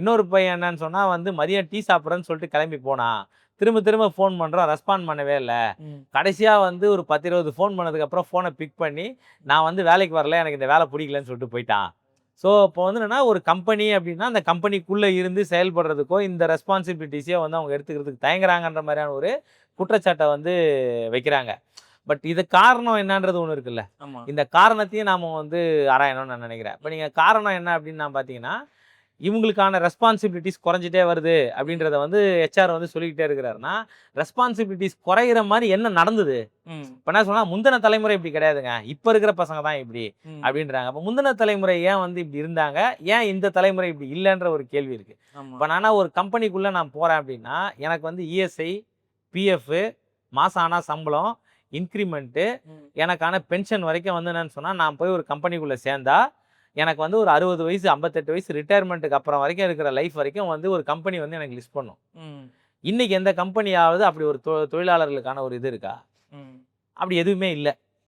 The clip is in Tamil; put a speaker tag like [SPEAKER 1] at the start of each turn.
[SPEAKER 1] இன்னொரு பையன் என்னன்னு சொன்னால் வந்து மதியம் டீ சாப்பிட்றேன்னு சொல்லிட்டு கிளம்பி போனான் திரும்ப திரும்ப ஃபோன் பண்ணுறோம் ரெஸ்பாண்ட் பண்ணவே இல்லை. கடைசியாக வந்து ஒரு பத்து இருபது ஃபோன் பண்ணதுக்கப்புறம் ஃபோனை பிக் பண்ணி நான் வந்து வேலைக்கு வரல எனக்கு இந்த வேலை பிடிக்கலன்னு சொல்லிட்டு போயிட்டான். ஸோ இப்போ வந்து என்னன்னா ஒரு கம்பெனி அப்படின்னா அந்த கம்பெனிக்குள்ளே இருந்து செயல்படுறதுக்கோ இந்த ரெஸ்பான்சிபிலிட்டிஸையோ வந்து அவங்க எடுத்துக்கிறதுக்கு தயங்குறாங்கன்ற மாதிரியான ஒரு குற்றச்சாட்டை வந்து வைக்கிறாங்க. பட் இது காரணம் என்னன்றது ஒன்று இருக்குல்ல. இந்த காரணத்தையும் நாம் வந்து ஆராயணும்னு நான் நினைக்கிறேன். இப்போ நீங்கள் காரணம் என்ன அப்படின்னு நான் பார்த்தீங்கன்னா இவங்களுக்கான ரெஸ்பான்சிபிலிட்டிஸ் குறைஞ்சிட்டே வருது அப்படின்றத வந்து ஹெச்ஆர் வந்து சொல்லிக்கிட்டே இருக்கிறாருன்னா ரெஸ்பான்சிபிலிட்டிஸ் குறையிற மாதிரி என்ன நடந்தது? இப்போ என்ன சொன்னால் முந்தின தலைமுறை இப்படி கிடையாதுங்க. இப்போ இருக்கிற பசங்க தான் இப்படி அப்படின்றாங்க. அப்போ முந்தின தலைமுறை ஏன் வந்து இப்படி இருந்தாங்க? ஏன் இந்த தலைமுறை இப்படி இல்லைன்ற ஒரு கேள்வி இருக்குது
[SPEAKER 2] ஆமா.
[SPEAKER 1] இப்போ நானா ஒரு கம்பெனிக்குள்ளே நான் போகிறேன் அப்படின்னா எனக்கு வந்து E இஎஸ்ஐ பிஎஃப் மாதம் ஆனால் சம்பளம் இன்க்ரிமெண்ட்டு எனக்கான பென்ஷன் வரைக்கும் வந்து என்னன்னு சொன்னால் நான் போய் ஒரு கம்பெனிக்குள்ளே சேர்ந்தா எனக்கு வந்து ஒரு அறுபது வயசு ஐம்பத்தெட்டு வயசு ரிட்டையர்மெண்ட்டுக்கு அப்புறம் வரைக்கும் இருக்கிற லைஃப் வரைக்கும் வந்து ஒரு கம்பெனி வந்து எனக்கு லிஸ்ட் பண்ணும். இன்னைக்கு எந்த கம்பெனியாவது அப்படி ஒரு தொழிலாளர்களுக்கான ஒரு இது இருக்கா. அப்படி எதுவுமே இல்லை.